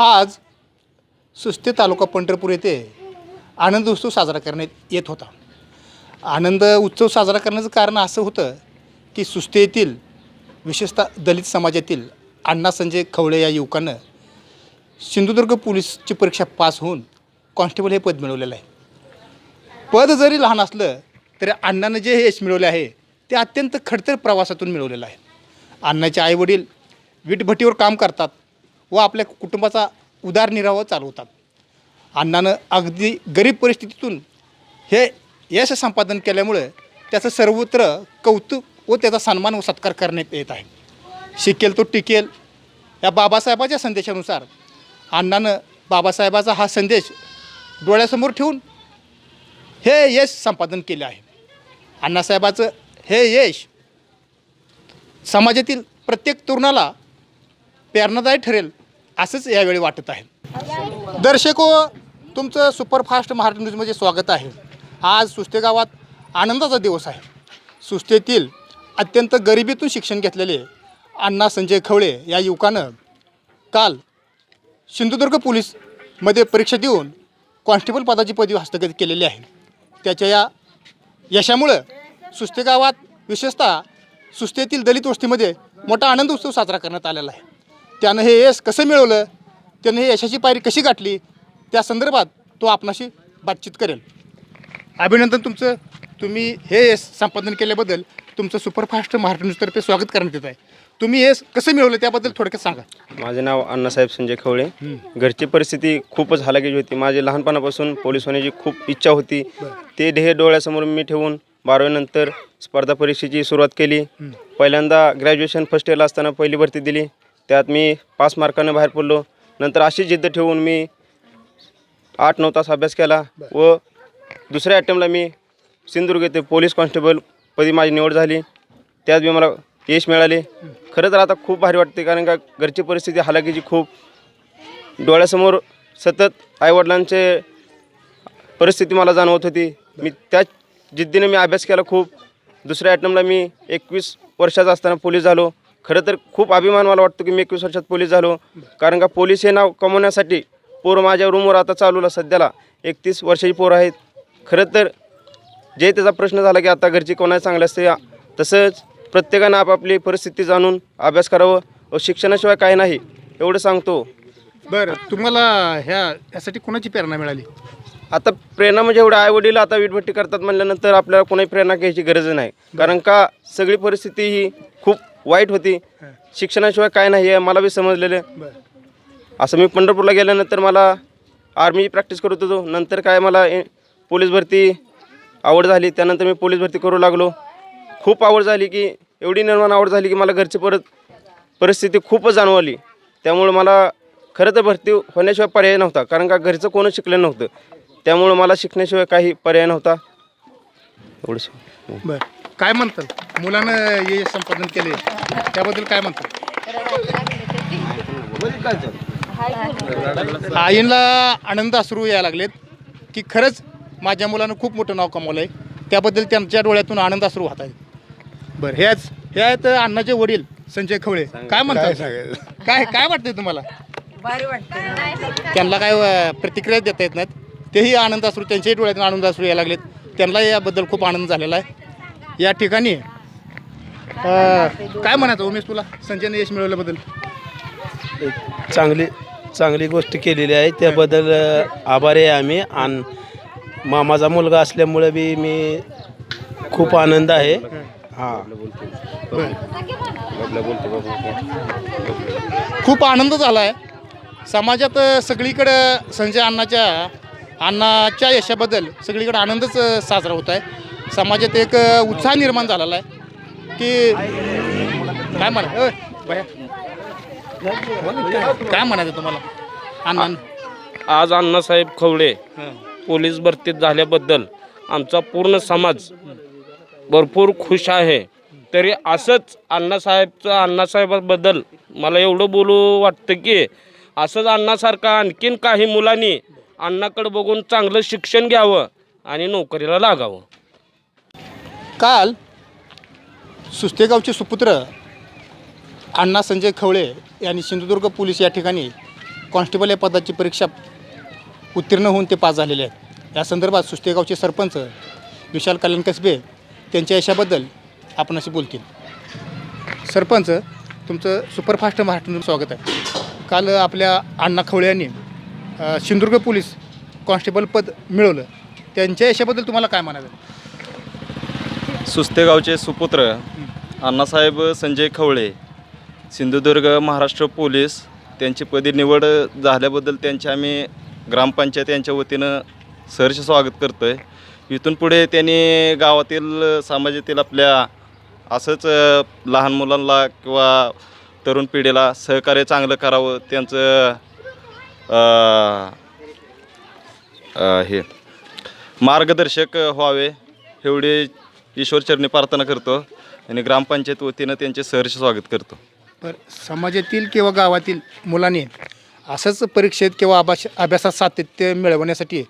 आज सुस्ते तालुका पंढरपूर येथे आनंद उत्सव साजरा करण्यात येत होता. आनंद उत्सव साजरा करण्याचं कारण असं होतं की सुस्ते येथील विशेषतः दलित समाजातील अण्णा संजय खवळे या युवकानं सिंधुदुर्ग पोलीसची परीक्षा पास होऊन कॉन्स्टेबल हे पद मिळवलेलं आहे. पद जरी लहान असलं तरी अण्णानं जे हे यश मिळवले आहे ते अत्यंत खडतर प्रवासातून मिळवलेलं आहे. अण्णाचे आईवडील वीटभट्टीवर काम करतात. व आपल्या कुटुंबाचा उदारनिर्वाह चालवतात अण्णानं अगदी गरीब परिस्थितीतून हे यश संपादन केल्यामुळं त्याचं सर्वत्र कौतुक व त्याचा सन्मान व सत्कार करण्यात येत आहे. शिकेल तो टिकेल. या बाबासाहेबाच्या संदेशानुसार अण्णानं बाबासाहेबाचा हा संदेश डोळ्यासमोर ठेवून हे यश संपादन केले आहे. अण्णासाहेबाचं हे यश समाजातील प्रत्येक तरुणाला प्रेरणादायी ठरेल असंच यावेळी वाटत आहे. दर्शको तुमचं सुपरफास्ट महाराष्ट्र न्यूजमध्ये स्वागत आहे. आज सुस्ते गावात आनंदाचा दिवस आहे. सुस्तेतील अत्यंत गरिबीतून शिक्षण घेतलेले अण्णा संजय खवळे या युवकानं काल सिंधुदुर्ग पोलीसमध्ये परीक्षा देऊन कॉन्स्टेबल पदाची पदवी हस्तगत केलेली आहे. त्याच्या या यशामुळं सुस्ते गावात विशेषतः सुस्तेतील दलित वस्तीमध्ये मोठा आनंद उत्सव साजरा करण्यात आलेला आहे. त्यानं हे यश कसं मिळवलं? त्यानं हे यशाची पायरी कशी गाठली? त्या संदर्भात तो आपणाशी बातचीत करेल. अभिनंदन तुमचं. तुम्ही हे यश संपादन केल्याबद्दल तुमचं सुपरफास्ट महाराष्ट्र न्यूजतर्फे स्वागत करण्यात येत आहे. तुम्ही हे कसं मिळवलं त्याबद्दल थोडक्यात सांगा. माझे नाव अण्णासाहेब संजय खवळे. घरची परिस्थिती खूपच हालाकीची होती. माझी लहानपणापासून पोलीस होण्याची खूप इच्छा होती. ते ध्येय डोळ्यासमोर मी ठेवून बारावीनंतर स्पर्धा परीक्षेची सुरुवात केली. पहिल्यांदा ग्रॅज्युएशन फर्स्ट इयरला असताना पहिली भरती दिली. त्यात मी पाच मार्कानं बाहेर पडलो. नंतर अशी जिद्द ठेवून मी आठ नऊ तास अभ्यास केला व दुसऱ्या अटेम्पला मी सिंधुदुर्ग येथे पोलीस कॉन्स्टेबल पदी माझी निवड झाली. त्यात मी मला यश मिळाले. खरं तर आता खूप भारी वाटते कारण का घरची परिस्थिती हालाकीची खूप डोळ्यासमोर सतत आईवडिलांचे परिस्थिती मला जाणवत होती. मी त्या जिद्दीने मी अभ्यास केला खूप. दुसऱ्या अटेम्पला मी एकवीस वर्षाचा असताना पोलीस झालो. खरं तर खूप अभिमान मला वाटतो की मी एकवीस वर्षात पोलीस झालो. कारण का पोलीस हे नाव कमवण्यासाठी पोर माझ्या रूमवर आता चालूला. सध्याला एकतीस वर्षाची पोरं आहेत. खरं तर जे त्याचा प्रश्न झाला की आता घरची कोणाला चांगले असते तसंच प्रत्येकानं आपापली परिस्थिती जाणून अभ्यास करावं व शिक्षणाशिवाय काही नाही एवढं सांगतो. बरं तुम्हाला ह्या ह्यासाठी कोणाची प्रेरणा मिळाली? आता प्रेरणा म्हणजे एवढं आईवडील आता वीटभट्टी करतात म्हणल्यानंतर आपल्याला कोणाही प्रेरणा घ्यायची गरज नाही. कारण का सगळी परिस्थिती ही खूप वाईट होती. शिक्षणाशिवाय काय नाही हे मला बी समजलेलं असं मी पंढरपूरला गेल्यानंतर मला आर्मी प्रॅक्टिस करत होतो. नंतर काय मला पोलीस भरती आवड झाली. त्यानंतर मी पोलीस भरती करू लागलो. खूप आवड झाली की एवढी निर्माण आवड झाली की मला घरची परत परिस्थिती खूपच जाणवली. त्यामुळे मला खरं तर भरती होण्याशिवाय पर्याय नव्हता. कारण का घरचं कोणच शिकलं नव्हतं. त्यामुळं मला शिकण्याशिवाय काही पर्याय नव्हता. एवढंच. बरं. काय म्हणतात मुलानं हे संपादन केले त्याबद्दल काय म्हणतात आईला आनंद अश्रू यायला लागलेत की खरंच माझ्या मुलानं खूप मोठं नाव कमवलं आहे त्याबद्दल त्यांच्या डोळ्यातून आनंद अश्रू वाहत आहेत. बरं हेच हे आहेत अण्णाचे वडील संजय खवळे. काय म्हणतात काय काय वाटतंय तुम्हाला? भारी वाटतं त्यांना काय अ, प्रतिक्रिया देता येत नाहीत? तेही आनंद अश्रू त्यांच्याही डोळ्यातून आनंद अश्रू यायला लागलेत. त्यांना याबद्दल खूप आनंद झालेला आहे. या ठिकाणी काय म्हणायचं उमेश तुला? संजयने यश मिळवल्याबद्दल. चांगली चांगली गोष्ट केलेली आहे. त्याबद्दल आभारी आहे आम्ही. आणि मामाचा मुलगा असल्यामुळे बी मी खूप आनंद आहे. हां. खूप आनंद झाला आहे. समाजात सगळीकडं संजय अण्णाच्या अण्णाच्या यशाबद्दल सगळीकडे आनंदच साजरा होत आहे. समाजात एक उत्साह निर्माण झालेला आहे. की काय म्हणा. काय म्हणायचं तुम्हाला? अण्णा. आज अण्णासाहेब खवळे पोलीस भरतीत झाल्याबद्दल आमचा पूर्ण समाज भरपूर खुश आहे. तरी असंच अण्णासाहेबचं अण्णासाहेबाबद्दल मला एवढं बोलू वाटतं की असंच अण्णासारखं आणखीन काही मुलांनी अण्णाकडे बघून चांगलं शिक्षण घ्यावं आणि नोकरीला लागावं. काल सुस्तेगावचे सुपुत्र अण्णा संजय खवळे यांनी सिंधुदुर्ग पोलीस या ठिकाणी कॉन्स्टेबल या पदाची परीक्षा उत्तीर्ण होऊन ते पास झालेले आहेत. या संदर्भात सुस्तेगावचे सरपंच विशाल कल्याण कसबे त्यांच्या यशाबद्दल आपणाशी बोलतील. सरपंच तुमचं सुपरफास्ट महाराष्ट्र स्वागत आहे. काल आपल्या अण्णा खवळे यांनी अ, सिंधुदुर्ग पोलीस कॉन्स्टेबल पद मिळवलं. त्यांच्या यशाबद्दल तुम्हाला काय म्हणायचं सुस्तेगावचे सुपुत्र अण्णासाहेब संजय खवळे सिंधुदुर्ग महाराष्ट्र पोलीस त्यांची पदी निवड झाल्याबद्दल त्यांचे आम्ही ग्रामपंचायत यांच्या वतीनं सहर्ष स्वागत करतो आहे इथून पुढे त्यांनी गावातील समाजातील आपल्या असंच अ, लहान मुलांना किंवा तरुण पिढीला सहकार्य चांगलं करावं त्यांचं अ, हे. मार्गदर्शक व्हावे एवढे ईश्वरचरणी प्रार्थना करतो आणि ग्रामपंचायत वतीनं त्यांचे सहर्ष स्वागत करतो. पर समाजातील किंवा गावातील मुलांनी असंच परीक्षेत किंवा अभ्यास अभ्यासात सातत्य मिळवण्यासाठी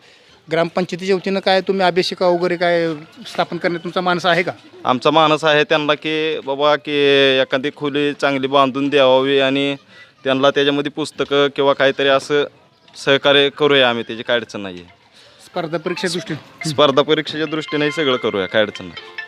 ग्रामपंचायतीच्या वतीनं काय तुम्ही अभ्यासिका वगैरे काय स्थापन करण्यात तुमचा मानस आहे का? आमचा मानस आहे त्यांना की बाबा की एखादी खोली चांगली बांधून द्यावी आणि त्यांना त्याच्यामध्ये पुस्तकं किंवा काहीतरी असं सहकार्य करूया आम्ही त्याची काय अडचण नाही आहे स्पर्धा परीक्षे दृष्टीने. स्पर्धा परीक्षेच्या दृष्टीनेही सगळं करूया काय अडचण नाही.